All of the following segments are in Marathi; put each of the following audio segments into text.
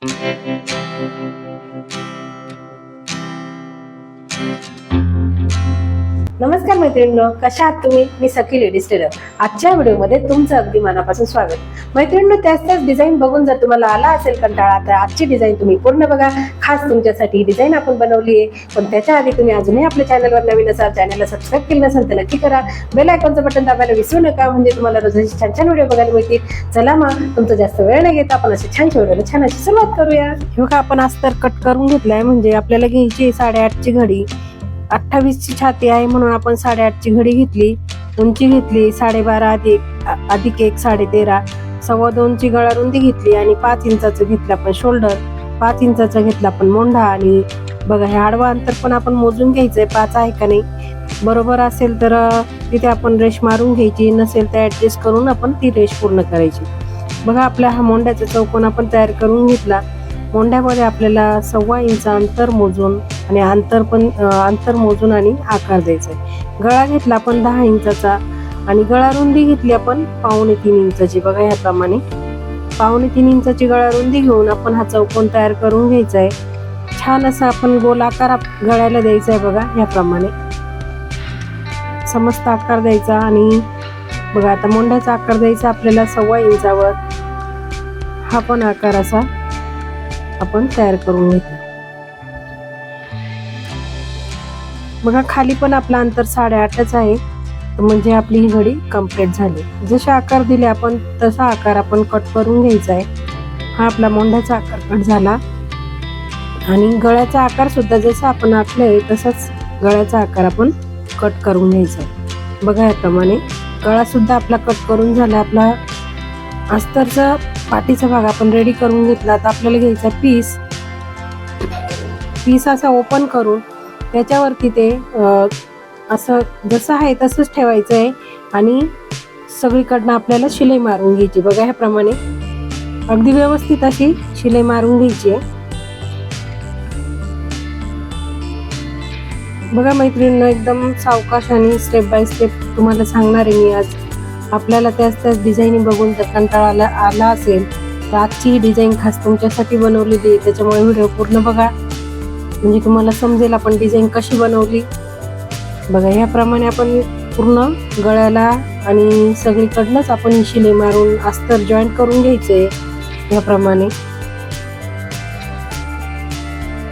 Thank you. नमस्कार मैत्रिणींनो कशा आहात तुम्ही? मी सखी लेडीज टेलर आजच्या व्हिडिओमध्ये तुमचं अगदी मनापासून स्वागत. मैत्रिणींनो त्याच त्याच डिझाईन बघून जर तुम्हाला आला असेल कंटाळा तर आजची डिझाईन तुम्ही पूर्ण बघा. खास तुमच्यासाठी डिझाईन आपण बनवली आहे. पण त्याच्या आधी तुम्ही अजूनही आपल्या चॅनलवर नवीन असाल चॅनलला सबस्क्राईब केलं नसेल तर नक्की करा. बेल आयकॉनचं बटन दाबायला विसरू नका म्हणजे तुम्हाला रोज छान छान व्हिडिओ बघायला मिळतील. चला मग तुमचं जास्त वेळ नाही घेता आपण असे छान व्हिडिओला छान अशी सुरुवात करूया. हे बघा आपण आज तर कट करून घेतलाय म्हणजे आपल्याला घ्यायची साडेआठची घडी. अठ्ठावीसची छाती आहे म्हणून आपण साडेआठची घडी घेतली उंची घेतली साडेबारा अधिक अधिक एक साडे तेरा सव्वा दोनची गळा रुंदी घेतली आणि पाच इंचाचं घेतलं आपण शोल्डर पाच इंचाचं घेतला आपण मोंढा आणि बघा हे आडवा अंतर पण आपण मोजून घ्यायचंय पाच आहे का नाही? बरोबर असेल तर तिथे आपण रेश मारून घ्यायची नसेल तर ॲडजस्ट करून आपण ती रेश पूर्ण करायची. बघा आपल्या हा मोंढ्याचा चौकोन आपण तयार करून घेतला. मोंढ्यामध्ये आपल्याला सव्वा इंच अंतर मोजून आणि अंतर पण अंतर मोजून आणि आकार द्यायचा आहे. गळा घेतला आपण दहा इंचाचा आणि गळा रुंदी घेतली आपण पावणे तीन इंचाची. बघा ह्याप्रमाणे. पावणे तीन इंचाची गळा रुंदी घेऊन आपण हा चौकोन तयार करून घ्यायचा आहे. छान असा आपण गोल आकार आप- गळ्याला द्यायचा आहे बघा ह्याप्रमाणे. समस्त आकार द्यायचा आणि बघा आता मोंढ्याचा आकार द्यायचा आपल्याला सव्वा इंचावर. हा पण आकार असा आपण तयार करून घेतला. बघा खाली पण आपलं अंतर साडेआठच आहे. म्हणजे आपली ही घडी कंप्लीट झाली. जसे आकार दिले आपण तसा आकार आपण कट करून घ्यायचा आहे. हा आपला मोंढ्याचा आकार कट झाला. आणि गळ्याचा आकार सुद्धा जसा आपण आखलाय तसाच गळ्याचा आकार आपण कट करून घ्यायचा आहे. बघा याप्रमाणे गळा सुद्धा आपला कट करून झाला. आपला अस्तरचा पाठीचा भाग आपण रेडी करून घेतला. तर आपल्याला घ्यायचा पीस पीस असा ओपन करून त्याच्यावरती ते असं जसं आहे तसंच ठेवायचं आहे आणि सगळीकडनं आपल्याला शिलाई मारून घ्यायची. बघा ह्याप्रमाणे. अगदी व्यवस्थित अशी शिलाई मारून घ्यायची आहे. बघा मैत्रिणींना एकदम सावकाश आणि स्टेप बाय स्टेप तुम्हाला सांगणार आहे मी आज. आपल्याला त्याच त्याच डिझाईन बघून जर कंटाळा आला आला असेल तर आजची ही डिझाईन खास तुमच्यासाठी बनवलेली आहे. त्याच्यामुळे व्हिडिओ पूर्ण बघा. म्हणजे तुम्हाला समजेल आपण डिझाईन कशी बनवली. बघा याप्रमाणे आपण पूर्ण गळ्याला आणि सगळीकडनंच आपण ही मारून अस्तर जॉईंट करून घ्यायचंय याप्रमाणे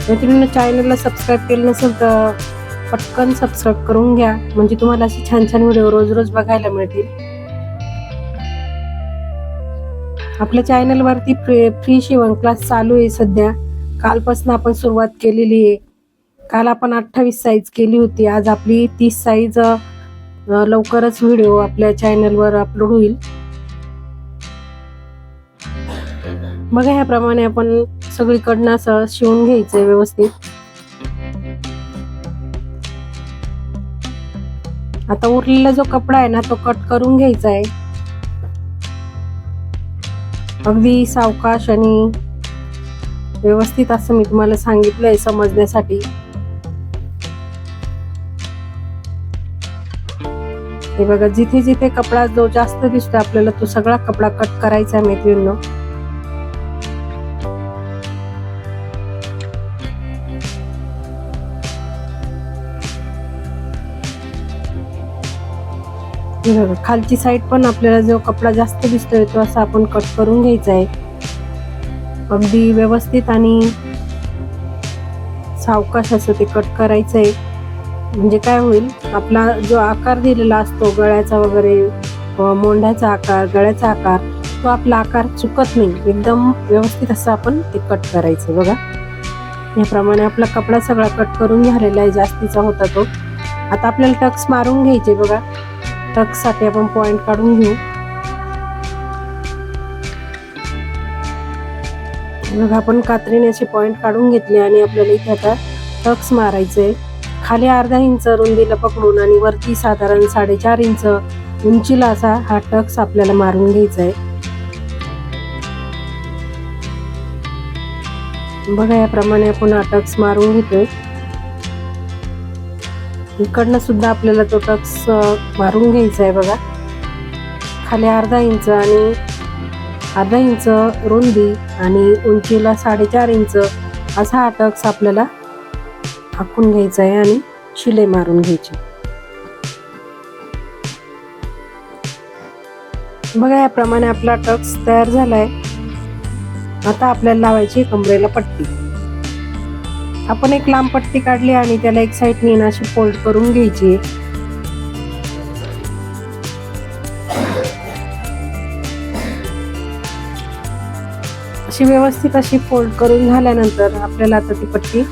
मैत्रिणींना चॅनलला सबस्क्राईब केलं नसेल तर पटकन सबस्क्राईब करून घ्या. म्हणजे तुम्हाला असे छान छान व्हिडिओ रोज रोज बघायला मिळतील. आपल्या चॅनलवरती फ्री फ्री शिवण क्लास चालू आहे सध्या. कालपासून आपण सुरुवात केलेली आहे. काल आपण अठ्ठावीस साईज केली होती. आज आपली तीस साईज लवकरच व्हिडिओ आपल्या चॅनलवर अपलोड होईल. मग ह्याप्रमाणे आपण सगळीकडनं असं शिवून घ्यायचंय व्यवस्थित. आता उरलेला जो कपडा आहे ना तो कट करून घ्यायचा आहे अगदी सावकाश आणि व्यवस्थित असं मी तुम्हाला सांगितलंय समजण्यासाठी. हे बघा जिथे जिथे कपडा जो जास्त दिसतो आपल्याला तो सगळा कपडा कट करायचा आहे मैत्रिणींनो. खालची साईड पण आपल्याला जो कपडा जास्त दिसतोय तो असा आपण कट करून घ्यायचा आहे. अगदी व्यवस्थित आणि सावकाश असं ते कट करायचं आहे म्हणजे काय होईल आपला जो आकार दिलेला असतो गळ्याचा वगैरे मोंढ्याचा आकार गळ्याचा आकार तो आपला आकार चुकत नाही. एकदम व्यवस्थित असं आपण ते कट करायचं बघा. याप्रमाणे आपला कपडा सगळा कट करून झालेला आहे जास्तीचा होता तो. आता आपल्याला टक्स मारून घ्यायचे बघा. टक्ससाठी आपण पॉईंट काढून घेऊ. बघा आपण कात्रीने असे पॉइंट काढून घेतले आणि आपल्याला इथे आता टक्स मारायचे खाली अर्धा इंच रुंदीला पकडून आणि वरती साधारण साडेचार इंच उंचीला असा हा टक्स आपल्याला मारून घ्यायचा आहे बघा याप्रमाणे आपण हा टक्स मारून घेतोय. इकडनं सुद्धा आपल्याला तो टक्स मारून घ्यायचा आहे बघा. खाली अर्धा इंच आणि अर्धा इंच रुंदी आणि उंचीला साडेचार इंच असा हा टक्स आपल्याला आखून घ्यायचा आहे आणि शिलाई मारून घ्यायची. बघा याप्रमाणे आपला टक्स तयार झालाय. आता आपल्याला लावायची कमरेला पट्टी. आपण एक लांब पट्टी काढली आणि त्याला एक साईडने अशी फोल्ड करून घ्यायची अशी व्यवस्थित अशी फोल्ड करून झाल्यानंतर आपल्याला आता ती पट्टी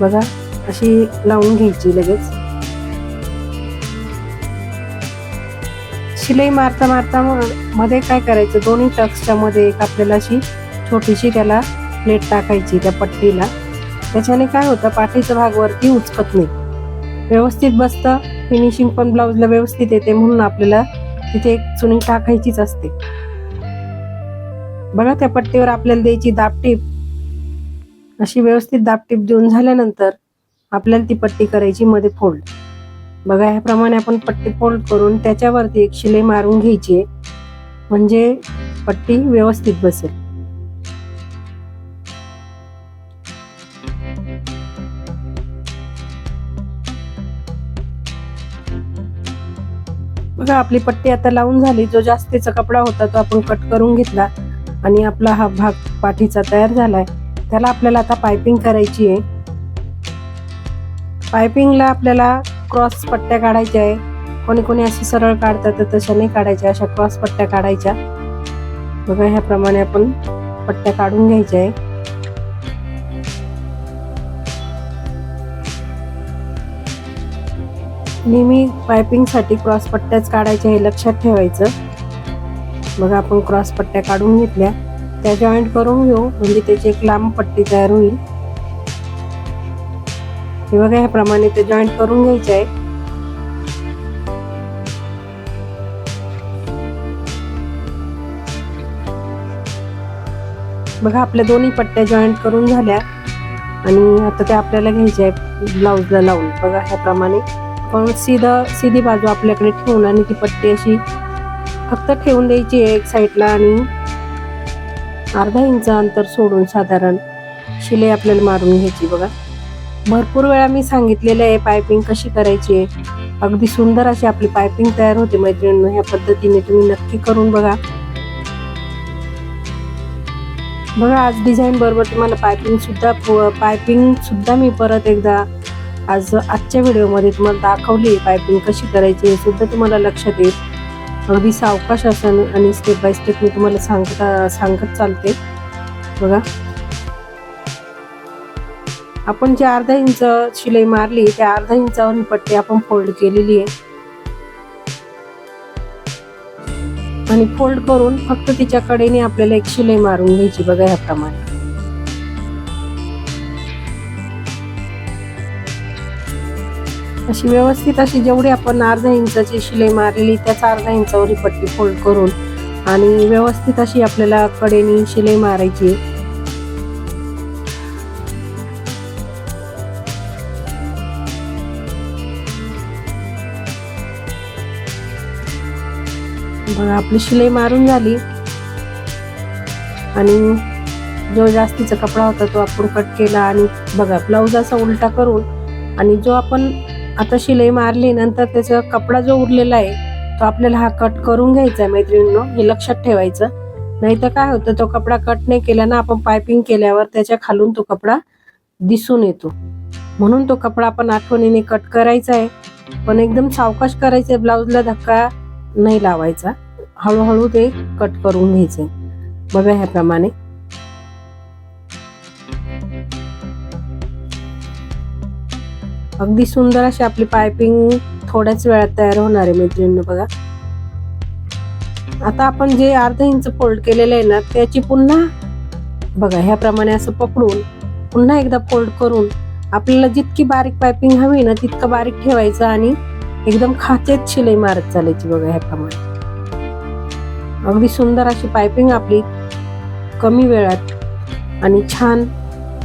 बघा अशी लावून घ्यायची लगेच. शिलाई मारता मारता मध्ये काय करायचं? दोन्ही टक्सच्या मध्ये एक आपल्याला अशी छोटीशी त्याला प्लेट टाकायची त्या पट्टीला. त्याच्याने काय होतं पाठीचा भाग वरती उचकत नाही. व्यवस्थित बसतं फिनिशिंग पण ब्लाऊजला व्यवस्थित येते म्हणून आपल्याला तिथे एक चुनी टाकायचीच असते. बघा त्या पट्टीवर आपल्याला द्यायची दापटीप. अशी व्यवस्थित दापटीप देऊन झाल्यानंतर आपल्याला ती पट्टी करायची मध्ये फोल्ड. बघा ह्याप्रमाणे आपण पट्टी फोल्ड करून त्याच्यावरती एक शिलाई मारून घ्यायची. म्हणजे पट्टी व्यवस्थित बसेल. बघा आपली पट्टी आता लावून झाली. जो जास्तीचा कपडा होता तो आपण कट करून घेतला. आणि आपला हा भाग पाठीचा तयार झालाय त्याला आपल्याला आता पायपिंग करायची आहे. पायपिंगला आपल्याला क्रॉस पट्ट्या काढायच्या आहे. कोणी कोणी अशी सरळ काढतात तर तशा नाही काढायच्या अशा क्रॉस पट्ट्या काढायच्या. बघा ह्याप्रमाणे आपण पट्ट्या काढून घ्यायच्या आहे. नेहमी पायपिंगसाठी क्रॉस पट्ट्याच काढायच्या हे लक्षात ठेवायचं. बघा आपण क्रॉस पट्ट्या काढून घेतल्या. त्या जॉईंट करून घेऊ. म्हणजे त्याची एक लांब पट्टी तयार होईल. हे बघा ह्याप्रमाणे ते जॉईंट करून घ्यायचे आहे. बघा आपल्या दोन्ही पट्ट्या जॉईंट करून झाल्या. आणि आता त्या आपल्याला घ्यायचे आहे ब्लाऊजला लावून. बघा ह्याप्रमाणे. पण सीधा सीधी बाजू आपल्याकडे ठेवून आणि ती पट्टी अशी फक्त ठेवून द्यायची आहे एक साईडला आणि अर्धा इंच अंतर सोडून साधारण शिलाई आपल्याला मारून घ्यायची बघा. भरपूर वेळा मी सांगितलेलं आहे पायपिंग कशी करायची आहे. अगदी सुंदर अशी आपली पायपिंग तयार होते मैत्रिणींनो ह्या पद्धतीने तुम्ही नक्की करून बघा. बघा आज डिझाईन बरोबर तुम्हाला पायपिंग सुद्धा पायपिंग सुद्धा मी परत एकदा आज आजच्या व्हिडिओमध्ये तुम्हाला दाखवली पायपिंग कशी करायची हे सुद्धा तुम्हाला लक्षात येईल. अगदी सावकाश असं आणि स्टेप बाय स्टेप मी तुम्हाला सांगता सांगत चालते. बघा. आपण जे अर्धा इंच शिलाई मारली त्या अर्धा इंचावर ही पट्टी आपण फोल्ड केलेली आहे. आणि फोल्ड करून फक्त तिच्या कडेने आपल्याला एक शिलाई मारून घ्यायची बघा ह्याप्रमाणे. अशी व्यवस्थित अशी जेवढी आपण अर्धा इंचाची शिलाई मारली त्याच अर्धा इंचावर ही पट्टी फोल्ड करून आणि व्यवस्थित अशी आपल्याला कडेने शिलाई मारायची. बघा आपली शिलाई मारून झाली. आणि जो जास्तीचा कपडा होता तो आपण कट केला आणि बघा ब्लाऊज असा उलटा करून आणि जो आपण आता शिलाई मारली नंतर त्याचा कपडा जो उरलेला आहे तो आपल्याला हा कट करून घ्यायचा आहे मैत्रिणींनो. हे लक्षात ठेवायचं. नाही तर काय होतं तो कपडा कट नाही केला ना आपण पायपिंग केल्यावर त्याच्या खालून तो कपडा दिसून येतो. म्हणून तो कपडा आपण आठवणीने कट करायचा आहे. पण एकदम सावकाश करायचं ब्लाऊजला धक्का नाही लावायचा. हळूहळू ते कट करून घ्यायचे. बघा ह्याप्रमाणे. अगदी सुंदर अशी आपली पायपिंग थोड्याच वेळात तयार होणार आहे मैत्रिणीनं बघा. आता आपण जे अर्धा इंच फोल्ड केलेलं आहे ना त्याची पुन्हा बघा ह्याप्रमाणे असं पकडून पुन्हा एकदा फोल्ड करून आपल्याला जितकी बारीक पायपिंग हवी ना तितकं बारीक ठेवायचं आणि एकदम खाचेत शिलाई मारत चालायची बघा ह्याप्रमाणे. अगदी सुंदर अशी पायपिंग आपली कमी वेळात आणि छान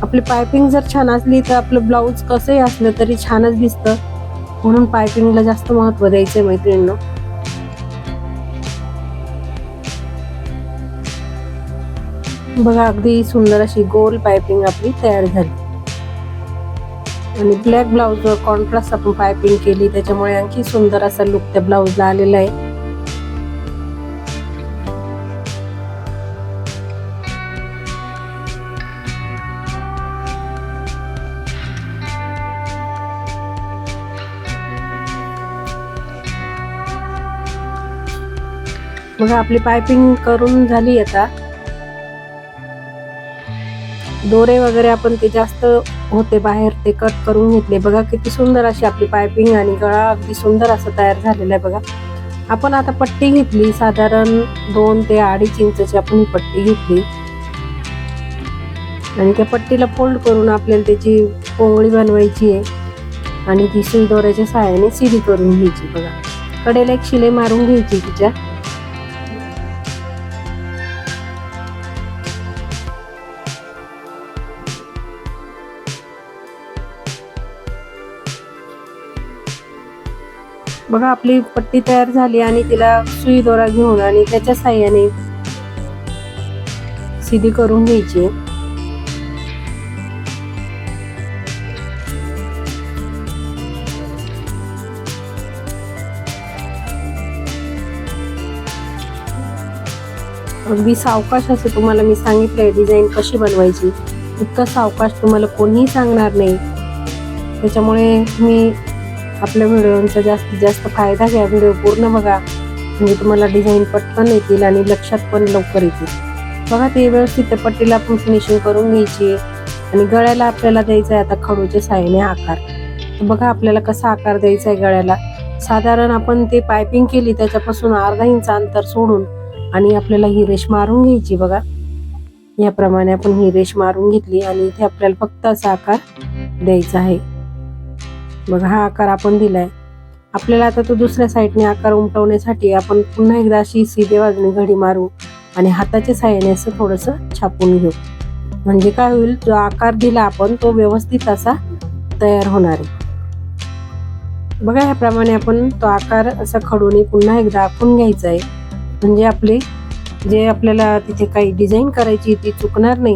आपली पायपिंग जर छान असली तर आपलं ब्लाऊज कसंही असलं तरी छानच दिसतं. म्हणून पायपिंगला जास्त महत्त्व द्यायचंय मैत्रिणीनं. बघा अगदी सुंदर अशी गोल पायपिंग आपली तयार झाली. आणि ब्लॅक ब्लाऊजवर कॉन्ट्रास्ट आपण पायपिंग केली त्याच्यामुळे आणखी सुंदर असा लुक त्या ब्लाऊजला आलेला आहे. बघा आपली पायपिंग करून झाली आता. दोरे वगैरे आपण ते जास्त होते बाहेर ते कट करून घेतले. बघा किती सुंदर अशी आपली पायपिंग आणि गळा अगदी सुंदर असं तयार झालेला आहे बघा. आपण आता पट्टी घेतली साधारण दोन ते अडीच इंचची आपण ही पट्टी घेतली. आणि त्या पट्टीला फोल्ड करून आपल्याला त्याची पोंगळी बनवायची आहे. आणि ती सुई दोऱ्याच्या सहाय्याने सिडी करून घ्यायची बघा. कडेला एक शिलाई मारून घ्यायची तिच्या. बघा आपली पट्टी तयार झाली आणि तिला सुई दोरा घेऊन आणि त्याच्या साह्याने सिधी करून घ्यायची. अगदी सावकाश असे तुम्हाला मी सांगितलंय डिझाईन कशी बनवायची. इतकं सावकाश तुम्हाला कोणीही सांगणार नाही. त्याच्यामुळे तुम्ही आपल्या व्हिडिओंचा जास्तीत जास्त फायदा घ्या. व्हिडिओ पूर्ण बघा. म्हणजे तुम्हाला डिझाईन पटकन येतील आणि लक्षात पण लवकर येतील. बघा ते व्यवस्थित त्या पट्टीला आपण फिनिशिंग करून घ्यायची. आणि गळ्याला आपल्याला द्यायचा आहे आता खडूच्या साह्याने आकार. बघा आपल्याला कसा आकार द्यायचा आहे गळ्याला. साधारण आपण ते पायपिंग केली त्याच्यापासून अर्धा इंच अंतर सोडून आणि आपल्याला ही रेश मारून घ्यायची बघा. याप्रमाणे आपण ही रेश मारून घेतली आणि इथे आपल्याला फक्त असा आकार द्यायचा आहे. बघा हा आकार आपण दिलाय. आपल्याला आता तो दुसऱ्या साईडने आकार उमटवण्यासाठी आपण पुन्हा एकदा अशी सीधे बाजूने घडी मारू आणि हाताच्या साह्याने असं थोडस छापून घेऊ. म्हणजे काय होईल जो आकार दिला आपण तो व्यवस्थित असा तयार होणार आहे. बघा ह्याप्रमाणे आपण तो आकार असा खडून पुन्हा एकदा आखून घ्यायचा आहे. म्हणजे आपले जे आपल्याला तिथे काही डिझाईन करायची ती चुकणार नाही.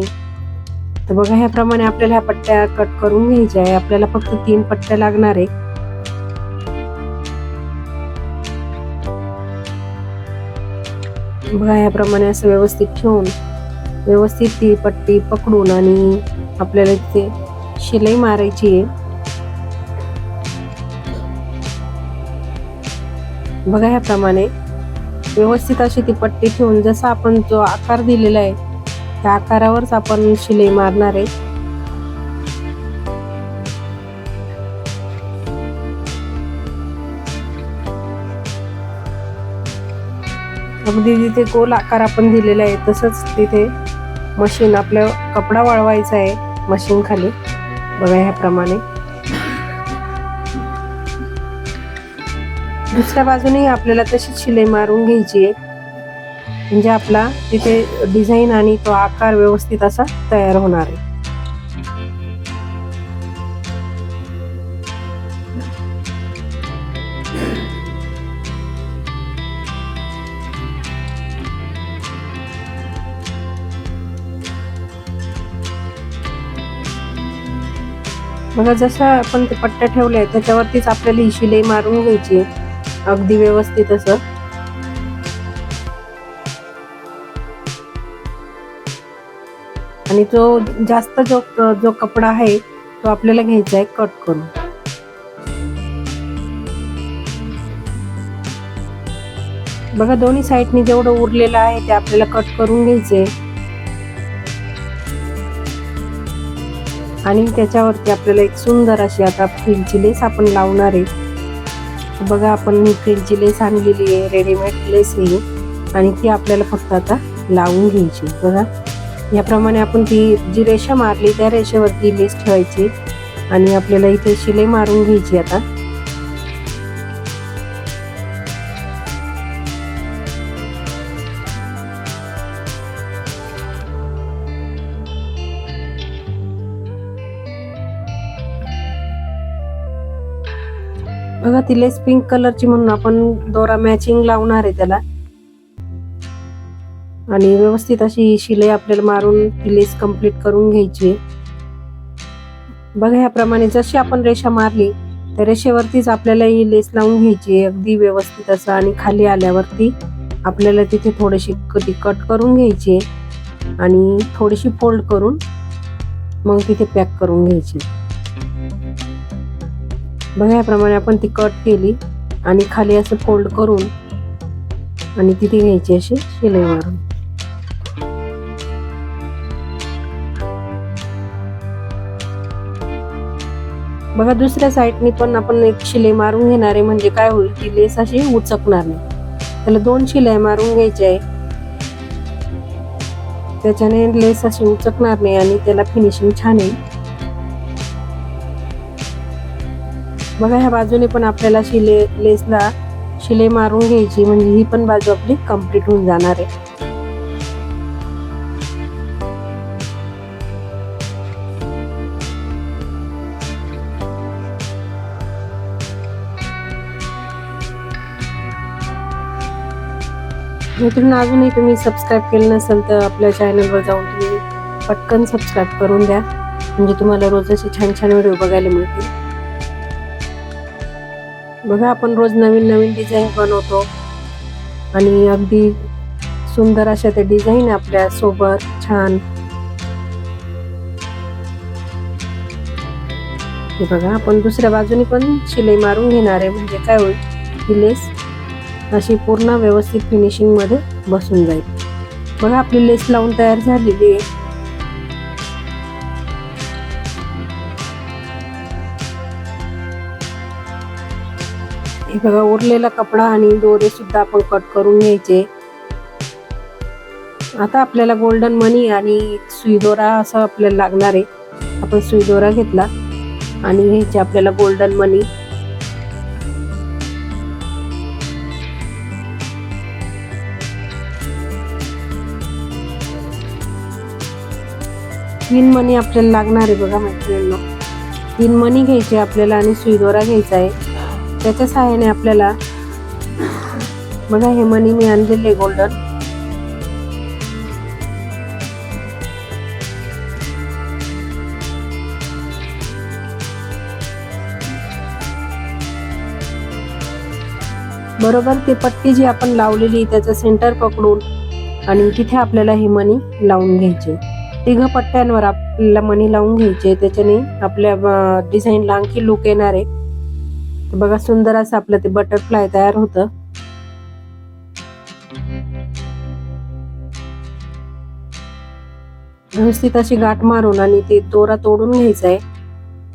तर बघा ह्याप्रमाणे आपल्याला ह्या पट्ट्या कट करून घ्यायच्या आहे. आपल्याला फक्त तीन पट्ट्या लागणार आहे. बघा ह्याप्रमाणे असं व्यवस्थित ठेवून व्यवस्थित ती पट्टी पकडून आणि आपल्याला तिथे शिलाई मारायची आहे. बघा ह्याप्रमाणे व्यवस्थित अशी ती पट्टी ठेवून जसा आपण जो आकार दिलेला आहे त्या आकारावरच आपण शिलाई मारणार आहे. अगदी जिथे गोल आकार आपण दिलेला आहे तसंच तिथे मशीन आपलं कपडा वळवायचा आहे मशीन खाली. बघा ह्याप्रमाणे. दुसऱ्या बाजूनेही आपल्याला तशीच शिलाई मारून घ्यायची आहे. म्हणजे आपला तिथे डिझाईन आणि तो आकार व्यवस्थित असा तयार होणार आहे. बघा जसं आपण ते पट्ट्या ठेवल्या त्याच्यावरतीच आपल्याला ही शिलाई मारून घ्यायची अगदी व्यवस्थित असं. आणि जो जास्त जो जो कपडा आहे तो आपल्याला घ्यायचा आहे कट करून. बघा दोन्ही साईडनी जेवढं उरलेलं आहे ते आपल्याला कट करून घ्यायचे आणि त्याच्यावरती आपल्याला एक सुंदर अशी आता फ्रिलची लेस आपण लावणार आहे. बघा आपण ही फ्रिलची लेस आणलेली आहे रेडीमेड लेस ही. आणि ती आपल्याला फक्त आता लावून घ्यायची बघा. याप्रमाणे आपण ती जी रेषा मारली त्या रेषेवरती लेस ठेवायची आणि आपल्याला इथे शिलाई मारून घ्यायची आता. बघा ती लेस पिंक कलरची म्हणून आपण दोरा मॅचिंग लावणार आहे त्याला. आणि व्यवस्थित अशी शिलाई आपल्याला मारून ती लेस कंप्लीट करून घ्यायची. आहे. बघा ह्याप्रमाणे जशी आपण रेषा मारली त्या रेषेवरतीच आपल्याला ही लेस लावून घ्यायची आहे. अगदी व्यवस्थित असं आणि खाली आल्यावरती आपल्याला तिथे थोडीशी कधी कट करून घ्यायची आहे आणि थोडीशी फोल्ड करून मग तिथे पॅक करून घ्यायची बघा याप्रमाणे आपण ती कट केली आणि खाली असं फोल्ड करून आणि तिथे घ्यायची अशी शिलाई मारून. बघा दुसऱ्या साईडनी पण आपण एक शिलाई मारून घेणार आहे म्हणजे काय होईल ती लेस अशी उचकणार नाही. त्याला दोन शिलाई मारून घ्यायच्या आहे. त्याच्याने लेस अशी उचकणार नाही आणि त्याला फिनिशिंग छान येईल. बघा ह्या बाजूने पण आपल्याला शिले लेसला शिलाई मारून घ्यायची म्हणजे ही पण बाजू आपली कंप्लीट होऊन जाणार आहे. मित्रांनो अजूनही तुम्ही सबस्क्राईब केलं नसेल तर आपल्या चॅनलवर जाऊन तुम्ही पटकन सबस्क्राईब करून द्या म्हणजे तुम्हाला रोज असे छान छान व्हिडिओ बघायला मिळतील. बघा आपण रोज नवीन नवीन डिझाईन बनवतो. आणि अगदी सुंदर अशा त्या डिझाईन आपल्यासोबत छान. हे बघा आपण दुसऱ्या बाजूने पण शिलाई मारून घेणार आहे. म्हणजे काय होईल? ही लेस अशी पूर्ण व्यवस्थित फिनिशिंगमध्ये बसून जाईल. बघा आपली लेस लावून तयार झालेली आहे. हे बघा उरलेला कपडा आणि दोरे सुद्धा आपण कट करून घ्यायचे. आता आपल्याला गोल्डन मनी आणि सुई दोरा असं आपल्याला लागणार आहे. आपण सुई दोरा घेतला आणि घ्यायचे आपल्याला गोल्डन मनी तीन मनी आपल्याला लागणार आहे बघा मैत्रिणींनो. तीन मनी घ्यायची आपल्याला आणि सुईदोरा घ्यायचा आहे. त्याच्या सहाय्याने आपल्याला बघा हे मनी मी आणलेले गोल्डन बरोबर ते पट्टी जी आपण लावलेली त्याचं सेंटर पकडून आणि तिथे आपल्याला ही मनी लावून घ्यायची. तिघ पट्ट्यांवर आपल्याला मनी लावून घ्यायचे त्याच्याने आपल्या डिझाईनला आणखी लुक येणार आहे. तर बघा सुंदर असं आपलं ते बटरफ्लाय तयार होतं. व्यवस्थित अशी गाठ मारून आणि ते दोरा तोडून घ्यायचा आहे.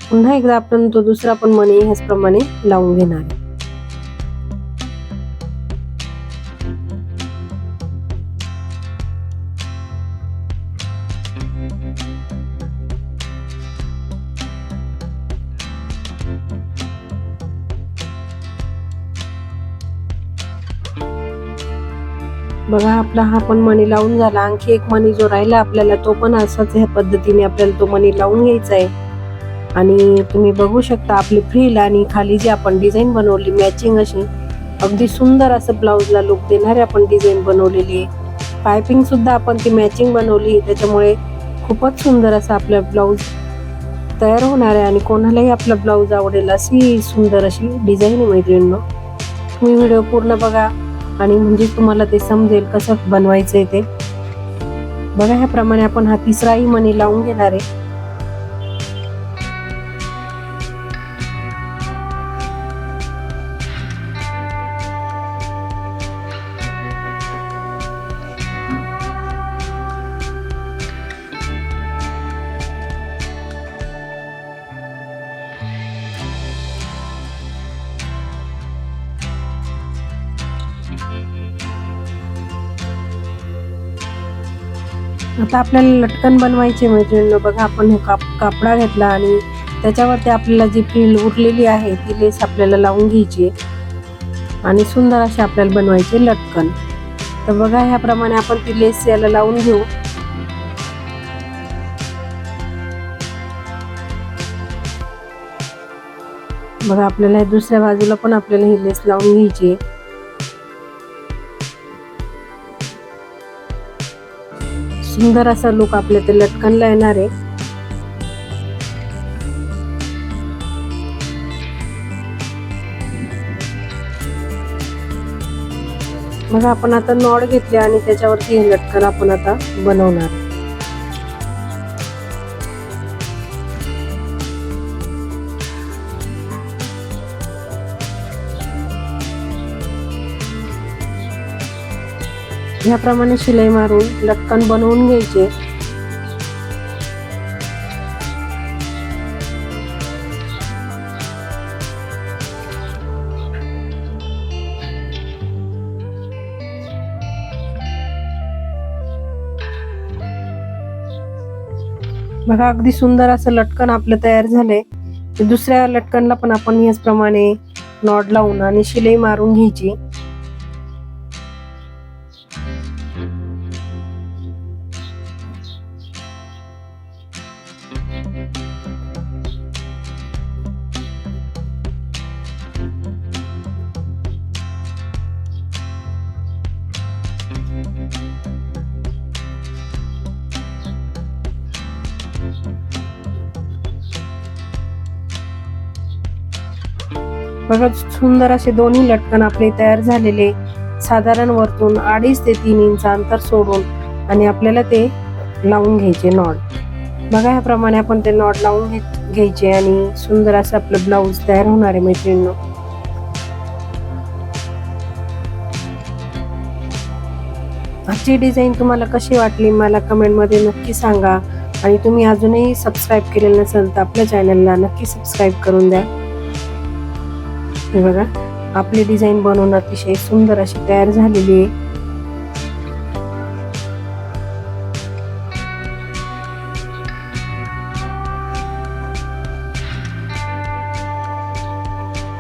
पुन्हा एकदा आपण तो दुसरा पण मनी ह्याचप्रमाणे लावून घेणार आहे. बघा आपला हा पण मणी लावून झाला. आणखी एक मणी जो राहिला आपल्याला तो पण असाच ह्या पद्धतीने आपल्याला तो मणी लावून घ्यायचा आहे. आणि तुम्ही बघू शकता आपली फ्रील आणि खाली जी आपण डिझाईन बनवली मॅचिंग अशी अगदी सुंदर असं ब्लाऊजला लुक देणारी आपण डिझाईन बनवलेली आहे. पायपिंग सुद्धा आपण ती मॅचिंग बनवली त्याच्यामुळे खूपच सुंदर असं आपला ब्लाऊज तयार होणार आहे आणि कोणालाही आपला ब्लाऊज आवडेल अशी सुंदर अशी डिझाईन आहे मैत्रिणींनो. तुम्ही व्हिडिओ पूर्ण बघा. आणि म्हणजे तुम्हाला ते समजेल कसं बनवायचं आहे ते. बघा ह्याप्रमाणे आपण हा तिसराही मणी लावून घेणार आहे. आता आपल्याला लटकन बनवायचे मैत्रिणीनं. बघा आपण हे काप कापडा घेतला आणि त्याच्यावरती आपल्याला जी फ्रिल उरलेली आहे ती लेस आपल्याला लावून घ्यायची आहे. आणि सुंदर असे आपल्याला बनवायचे लटकन. तर बघा ह्याप्रमाणे आपण ती लेस याला लावून घेऊ. बघा आपल्याला दुसऱ्या बाजूला पण आपल्याला ही लेस लावून घ्यायची आहे. सुंदर असा लुक आपल्या ते लटकनला येणार आहे. मग आपण आता नॉड घेतले आणि त्याच्यावरती हे लटकन आपण आता बनवणार. ह्याप्रमाणे शिलाई मारून लटकन बनवून घ्यायचे. बघा अगदी सुंदर असं लटकन आपलं तयार झालंय. दुसऱ्या लटकनला पण आपण याचप्रमाणे नॉड लावून आणि शिलाई मारून घ्यायची. बघा सुंदर असे दोन्ही लटकन आपले तयार झालेले साधारण वरतून अडीच ते तीन इंच अंतर सोडून आणि आपल्याला ते लावून घ्यायचे नॉट. बघा ह्याप्रमाणे आपण ते नॉट लावून घे- घ्यायचे आणि सुंदर असं आपलं ब्लाऊज तयार होणार आहे मैत्रिणींनो. आजची डिझाईन तुम्हाला कशी वाटली मला कमेंटमध्ये नक्की सांगा आणि तुम्ही अजूनही सबस्क्राईब केलेलं नसेल तर आपल्या चॅनलला नक्की सबस्क्राईब करून द्या. हे बघा आपली डिझाईन बनवून अतिशय सुंदर अशी तयार झालेली आहे.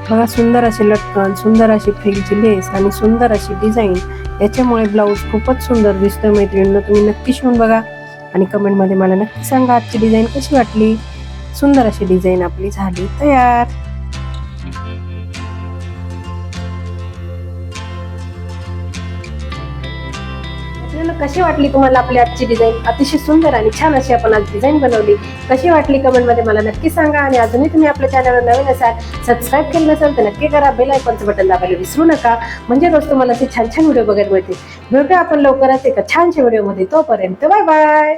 बघा सुंदर असे लटकन सुंदर अशी फ्रिलची लेस आणि सुंदर अशी डिझाईन याच्यामुळे ब्लाऊज खूपच सुंदर दिसतोय मैत्रिणींना तुम्ही नक्की शिवून बघा. आणि कमेंटमध्ये मला नक्की सांगा आजची डिझाईन कशी वाटली? सुंदर अशी डिझाईन आपली झाली तयार. कशी वाटली तुम्हाला आपली आजची डिझाईन अतिशय सुंदर आणि छान अशी आपण आज डिझाईन बनवली. कशी वाटली कमेंटमध्ये मला नक्की सांगा आणि अजूनही तुम्ही आपल्या चॅनलवर नवीन असाल सबस्क्राईब केलं नसेल तर नक्की करा. बेल आयकॉनचं बटन दाबायला विसरू नका. म्हणजे रोज तुम्हाला असे छान छान व्हिडिओ बघायला मिळतील. भेटूया आपण लवकरच एका छानशा व्हिडिओमध्ये तोपर्यंत बाय बाय